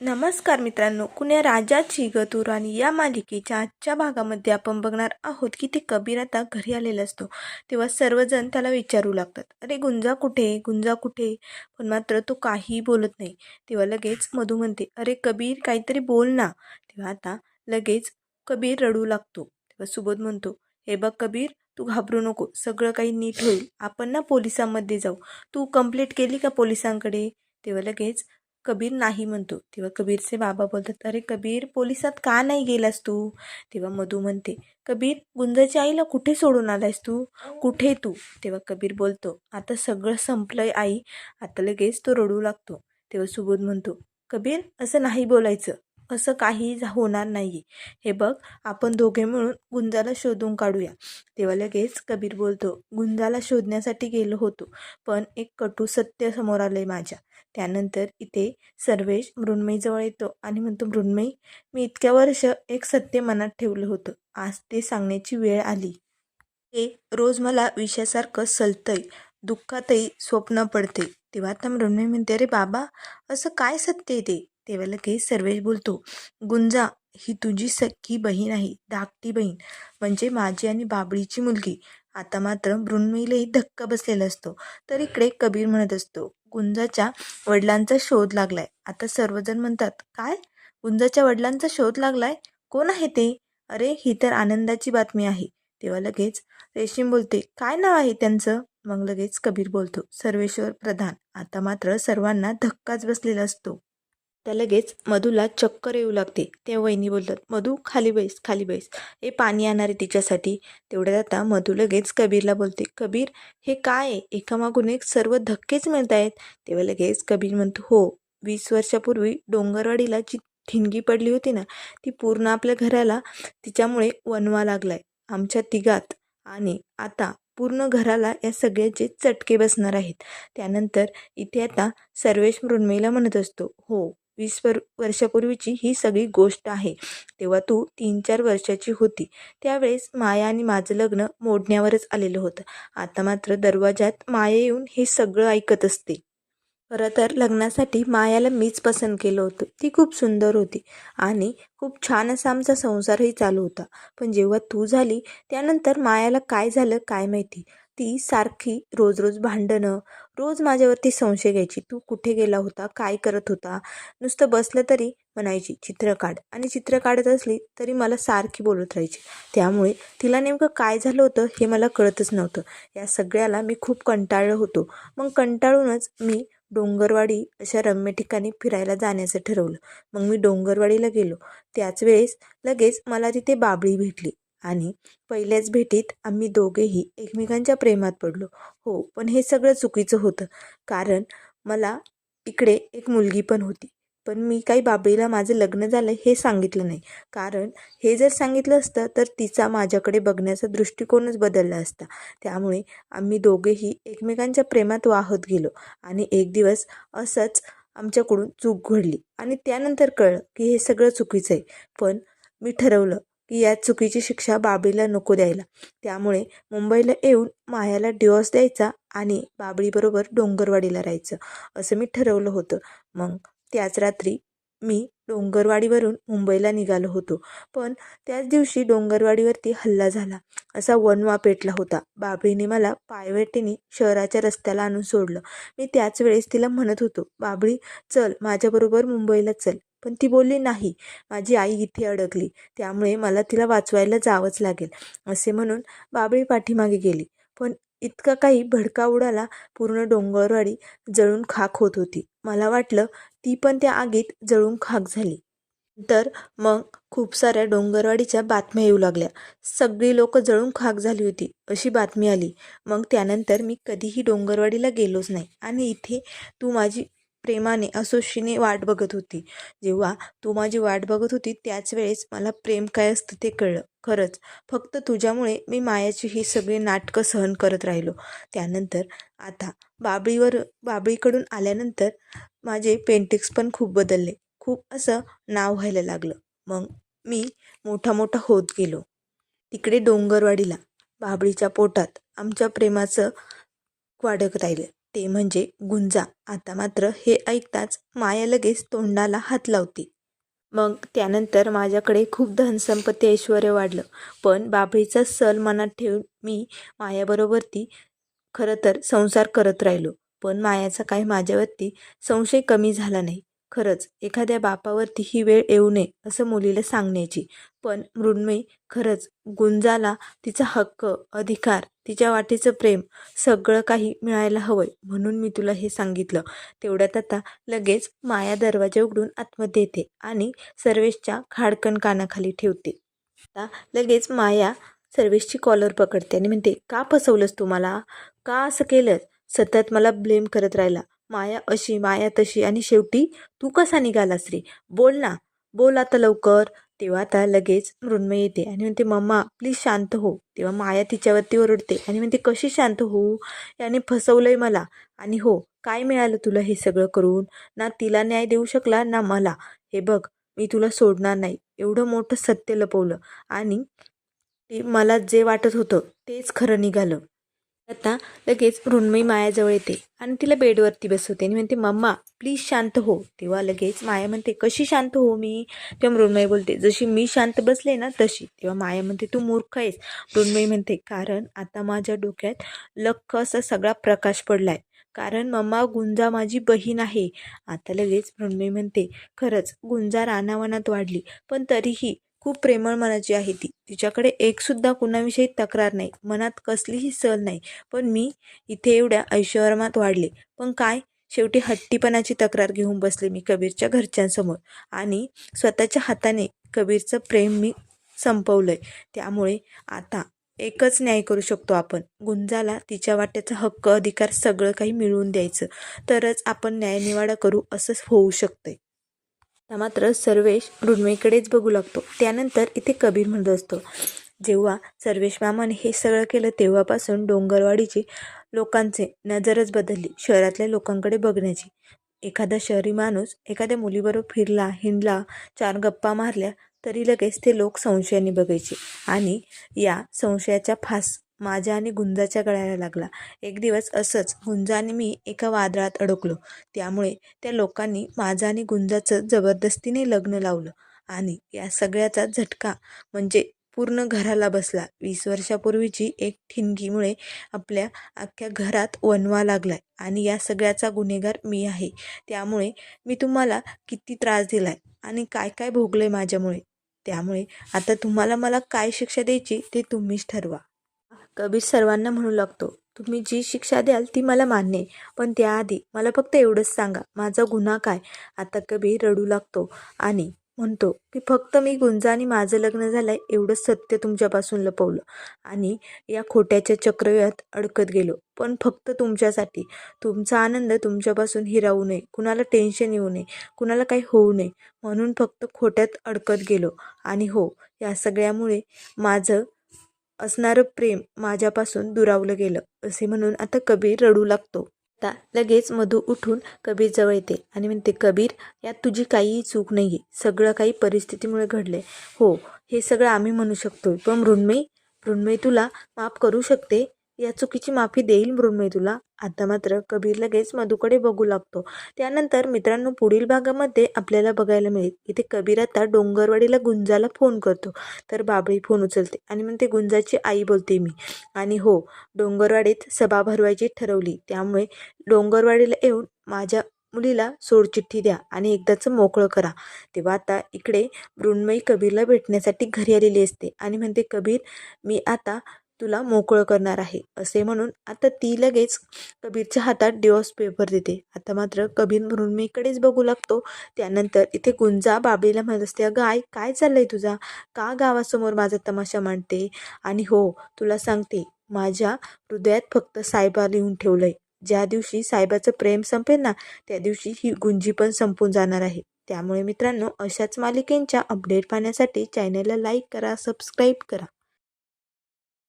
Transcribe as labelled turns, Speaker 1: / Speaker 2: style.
Speaker 1: नमस्कार मित्रांनो कुण्या राजाची गतुराणी या मालिकेच्या आजच्या भागामध्ये आपण बघणार आहोत की ते कबीर आता घरी आलेला असतो. तेव्हा सर्वजण त्याला विचारू लागतात अरे गुंजा कुठे गुंजा कुठे पण मात्र तो काहीही बोलत नाही. तेव्हा लगेच मधू म्हणते अरे कबीर काहीतरी बोल ना. तेव्हा आता लगेच कबीर रडू लागतो. तेव्हा सुबोध म्हणतो हे बघ कबीर तू घाबरू नको सगळं काही नीट होईल. आपण ना पोलिसांमध्ये जाऊ. तू कंप्लीट केली का पोलिसांकडे? तेव्हा लगेच कबीर नाही म्हणतो. तेव्हा कबीरचे बाबा बोलतात अरे कबीर पोलिसात का नाही गेलास तू? तेव्हा मधू म्हणते कबीर गुंजाच्या आईला कुठे सोडून आलायस तू? कुठे तू? तेव्हा कबीर बोलतो आता सगळं संपलंय आई आता लगेच तो रडू लागतो. तेव्हा सुबोध म्हणतो कबीर असं नाही बोलायचं. असं काही झा- होणार नाही हे बघ आपण दोघे मिळून गुंजाला शोधून काढूया. तेव्हा लगेच कबीर बोलतो गुंजाला शोधण्यासाठी गेलो होतो पण एक कटू सत्य समोर आलंय माझ्या. त्यानंतर इथे सर्वेश मृण्मयीजवळ येतो आणि म्हणतो मृण्मयी मी इतक्या वर्ष एक सत्य मनात ठेवलं होतं. आज ते सांगण्याची वेळ आली. हे रोज मला विषयासारखं सलतंय दुःखातही स्वप्न पडते. तेव्हा आता मृण्मयी म्हणते अरे बाबा असं काय सत्य आहे ते? तेव्हा लगेच सर्वेश बोलतो. गुंजा ही तुझी सख्खी बहीण आहे धाकटी बहीण. म्हणजे माझी आणि बाबळीची मुलगी. आता मात्र मृण्मयीलाही धक्का बसलेला असतो. तर इकडे कबीर म्हणत असतो गुंजाच्या वडिलांचा शोध लागलाय. आता सर्वजण म्हणतात काय? गुंजाच्या वडिलांचा शोध लागलाय? कोण आहे ते? अरे ही तर आनंदाची बातमी आहे. तेव्हा लगेच रेशीम बोलते काय नाव आहे त्यांचं? मग लगेच कबीर बोलतो सर्वेश्वर प्रधान. आता मात्र सर्वांना धक्काच बसलेला असतो. त्या लगेच मधूला चक्कर येऊ लागते. त्या वहिनी बोलतात मधू खाली बैस खाली बैस. हे पाणी आणणार आहे तिच्यासाठी. तेवढ्यात आता मधू लगेच कबीरला बोलते कबीर हे काय आहे? एकामागून एक सर्व धक्केच मिळत आहेत. तेव्हा लगेच कबीर म्हणतो हो वीस वर्षापूर्वी डोंगरवाडीला जी ठिणगी पडली होती ना ती पूर्ण आपल्या घराला तिच्यामुळे वनवा लागलाय. आमच्या तिघात आणि आता पूर्ण घराला या सगळ्याचे चटके बसणार आहेत. त्यानंतर इथे आता सर्वेश मृण्मयीला म्हणत असतो हो वीस वर वर्षापूर्वीची ही सगळी गोष्ट आहे. तेव्हा तू तीन चार वर्षाची होती. त्यावेळेस माया आणि माझं लग्न मोडण्यावरच आलेलं होतं. आता मात्र दरवाजात माया येऊन हे सगळं ऐकत असते. खरं तर लग्नासाठी मायाला मीच पसंत केलं होतं. ती खूप सुंदर होती आणि खूप छान असा आमचा संसारही चालू होता. पण जेव्हा तू झाली त्यानंतर मायाला काय झालं काय माहिती? ती सारखी रोज रोज भांडणं रोज माझ्यावरती संशय घ्यायची. तू कुठे गेला होता? काय करत होता? नुसतं बसलं तरी म्हणायची चित्र काढ. आणि चित्र काढत असली तरी मला सारखी बोलत राहायची. त्यामुळे तिला नेमकं काय झालं होतं हे मला कळतच नव्हतं. या सगळ्याला मी खूप कंटाळलं होतो. मग कंटाळूनच मी डोंगरवाडी अशा रम्य ठिकाणी फिरायला जाण्याचं ठरवलं. मग मी डोंगरवाडीला गेलो. त्याच वेळेस लगेच मला तिथे बाबळी भेटली. आणि पहिल्याच भेटीत आम्ही दोघेही एकमेकांच्या प्रेमात पडलो. हो पण हे सगळं चुकीचं होतं. कारण मला इकडे एक मुलगी पण होती. पण मी काही बाबीला माझं लग्न झालं हे सांगितलं नाही. कारण हे जर सांगितलं असतं तर तिचा माझ्याकडे बघण्याचा दृष्टिकोनच बदलला असता. त्यामुळे आम्ही दोघेही एकमेकांच्या प्रेमात वाहत गेलो आणि एक दिवस असंच आमच्याकडून चूक घडली. आणि त्यानंतर कळलं की हे सगळं चुकीचं आहे. पण मी ठरवलं की या चुकीची शिक्षा बाबळीला नको द्यायला. त्यामुळे मुंबईला येऊन मायाला डिवॉर्स द्यायचा आणि बाबळीबरोबर डोंगरवाडीला राहायचं असं मी ठरवलं होतं. मग त्याच रात्री मी डोंगरवाडीवरून मुंबईला निघालो होतो. पण त्याच दिवशी डोंगरवाडीवरती हल्ला झाला असा वनवा पेटला होता. बाबळीने मला पायवेटीने शहराच्या रस्त्याला आणून सोडलं. मी त्याच वेळेस तिला म्हणत होतो बाबळी चल माझ्याबरोबर मुंबईला चल. पण ती बोलली नाही माझी आई इथे अडकली त्यामुळे मला तिला वाचवायला जावंच लागेल असे म्हणून बाबळी पाठीमागे गेली. पण इतका काही भडका उडाला पूर्ण डोंगरवाडी जळून खाक होत होती. मला वाटलं ती पण त्या आगीत जळून खाक झाली. तर मग खूप साऱ्या डोंगरवाडीच्या बातम्या येऊ लागल्या. सगळी लोक जळून खाक झाली होती अशी बातमी आली. मग त्यानंतर मी कधीही डोंगरवाडीला गेलोच नाही. आणि इथे तू माझी प्रेमाने असोशीने वाट बघत होती. जेव्हा तू माझी वाट बघत होती त्याच वेळेस मला प्रेम काय असतं ते कळलं. खरंच फक्त तुझ्यामुळे मी मायाची ही सगळी नाटकं सहन करत राहिलो. त्यानंतर आता बाबळीवर बाबळीकडून आल्यानंतर माझे पेंटिंग्स पण खूप बदलले. खूप असं नाव व्हायला लागलं. मग मी मोठा मोठा होत गेलो. तिकडे डोंगरवाडीला बाबळीच्या पोटात आमच्या प्रेमाचं वाढत राहिलं. ते म्हणजे गुंजा. आता मात्र हे ऐकताच माया लगेच तोंडाला हात लावते. मग त्यानंतर माझ्याकडे खूप धनसंपत्ती ऐश्वर वाढलं. पण बाबळीचा सल मनात ठेवून मी मायाबरोबर ती खरं तर संसार करत राहिलो. पण मायाचा काही माझ्यावरती संशय कमी झाला नाही. खरंच एखाद्या बापावरती ही वेळ येऊ नये असं मुलीला सांगण्याची. पण मृण्मयी खरंच गुंजाला तिचा हक्क अधिकार तिच्या वाटेचं प्रेम सगळं काही मिळायला हवंय म्हणून मी तुला हे सांगितलं. तेवढ्यात आता लगेच माया दरवाजा उघडून आतमध्ये येते आणि सर्वेशच्या खाडकन कानाखाली ठेवते. आता लगेच माया सर्वेशची कॉलर पकडते आणि म्हणते का फसवलंस तू मला? का असं केलंस? सतत मला ब्लेम करत राहिला. माया अशी माया तशी. आणि शेवटी तू कसा निघालास रे? बोल ना. बोल आता लवकर. तेव्हा आता लगेच मृण्मय येते. आणि म्हणते मम्मा प्लीज शांत हो. तेव्हा माया तिच्यावरती ओरडते. आणि म्हणते कशी शांत होऊ? याने फसवलंय मला. आणि हो काय मिळालं तुला हे सगळं करून? ना तिला न्याय देऊ शकला ना मला. हे बघ मी तुला सोडणार नाही. एवढं मोठं सत्य लपवलं. आणि ते मला जे वाटत होतं तेच खरं निघालं. आता लगेच मृण्मयी मायाजवळ येते आणि तिला बेडवरती बसवते. आणि म्हणते मम्मा प्लीज शांत हो. तेव्हा लगेच माया म्हणते कशी शांत हो मी? तेव्हा मृण्मयी बोलते जशी मी शांत बसले ना तशी. तेव्हा माया म्हणते तू मूर्ख आहेस. मृण्मयी म्हणते कारण आता माझ्या डोक्यात लख असा सगळा प्रकाश पडला आहे कारण मम्मा गुंजा माझी बहीण आहे. आता लगेच मृण्मयी म्हणते खरंच गुंजा रानावनात वाढली पण तरीही खूप प्रेमळ मनाची आहे ती. तिच्याकडे एकसुद्धा कुणाविषयी तक्रार नाही. मनात कसलीही सल नाही. पण मी इथे एवढ्या ऐश्वर्यात वाढले. पण काय? शेवटी हट्टीपणाची तक्रार घेऊन बसले मी कबीरच्या घरच्यांसमोर. आणि स्वतःच्या हाताने कबीरचं प्रेम मी संपवलं आहे त्यामुळे आता एकच न्याय करू शकतो आपण. गुंजाला तिच्या वाट्याचा हक्क अधिकार सगळं काही मिळवून द्यायचं. तरच आपण न्यायनिवाडा करू असंच होऊ शकतंय. मात्र सर्वेश मृण्मयीकडेच बघू लागतो. त्यानंतर इथे कबीर म्हणत असतो जेव्हा सर्वेश मामाने हे सगळं केलं तेव्हापासून डोंगरवाडीची लोकांचे नजरच बदलली शहरातल्या लोकांकडे बघण्याची. एखादा शहरी माणूस एखाद्या मुलीबरोबर फिरला हिंडला चार गप्पा मारल्या तरी लगेच ते लोक संशयाने बघायचे आणि या संशयाच्या फास माझ्या आणि गुंजाच्या गळ्याला लागला. एक दिवस असंच गुंजा आणि मी एका वादळात अडकलो. त्यामुळे त्या लोकांनी माझं आणि गुंजाचं जबरदस्तीने लग्न लावलं आणि या सगळ्याचा झटका म्हणजे पूर्ण घराला बसला. वीस वर्षापूर्वीची एक ठिणगीमुळे आपल्या अख्ख्या घरात वनवा लागलाय आणि या सगळ्याचा गुन्हेगार मी आहे. त्यामुळे मी तुम्हाला किती त्रास दिलाय आणि काय काय भोगलंय माझ्यामुळे? त्यामुळे आता तुम्हाला मला काय शिक्षा द्यायची ते तुम्हीच ठरवा. कबीर सर्वांना म्हणू लागतो तुम्ही जी शिक्षा द्याल ती मला मान्य पण त्याआधी मला फक्त एवढंच सांगा माझा गुन्हा काय? आता कबीर रडू लागतो आणि म्हणतो की फक्त मी गुंजा आणि माझं लग्न झालं आहे एवढंच सत्य तुमच्यापासून लपवलं. आणि या खोट्याच्या चक्रव्यात अडकत गेलो पण फक्त तुमच्यासाठी तुमचा आनंद तुमच्यापासून हिरावू नये कुणाला टेन्शन येऊ नये कुणाला काही होऊ नये. म्हणून फक्त खोट्यात अडकत गेलो आणि हो या सगळ्यामुळे माझं असणारं प्रेम माझ्यापासून दुरावलं गेलं असे म्हणून आता कबीर रडू लागतो. आता लगेच मधू उठून कबीर जवळ येते आणि म्हणते कबीर यात तुझी काहीही चूक नाही आहे सगळं काही परिस्थितीमुळे घडले हो हे सगळं आम्ही म्हणू शकतो पण मृण्मयी मृण्मयी तुला माफ करू शकते. या चुकीची माफी देईल मृण्मयी तुला. आता मात्र कबीर लगेच मधूकडे बघू लागतो. त्यानंतर मित्रांनो पुढील भागामध्ये आपल्याला बघायला मिळेल. इथे कबीर आता डोंगरवाडीला गुंजाला फोन करतो. तर बाबळी फोन उचलते आणि म्हणते गुंजाची आई बोलते मी. आणि हो डोंगरवाडीत सभा भरवायची ठरवली. त्यामुळे डोंगरवाडीला येऊन माझ्या मुलीला सोडचिठ्ठी द्या आणि एकदाचं मोकळं करा. तेव्हा आता इकडे मृण्मयी कबीरला भेटण्यासाठी घरी आलेली असते. आणि म्हणते कबीर मी आता तुला मोकळं करणार आहे असे म्हणून आता ती लगेच कबीरच्या हातात डिवॉर्स पेपर देते. आता मात्र कबीर म्हणून मी इकडेच बघू लागतो. त्यानंतर इथे गुंजा बाबीला म्हणत असते अगं आई काय चाललंय तुझा? का गावासमोर माझा तमाशा मांडते? आणि हो तुला सांगते माझ्या हृदयात फक्त सायबा लिहून ठेवलंय. ज्या दिवशी साहेबाचं प्रेम संपेल ना त्या दिवशी ही गुंजी पण संपून जाणार आहे. त्यामुळे मित्रांनो अशाच मालिकेंच्या अपडेट पाहण्यासाठी चॅनलला लाईक करा सबस्क्राईब करा.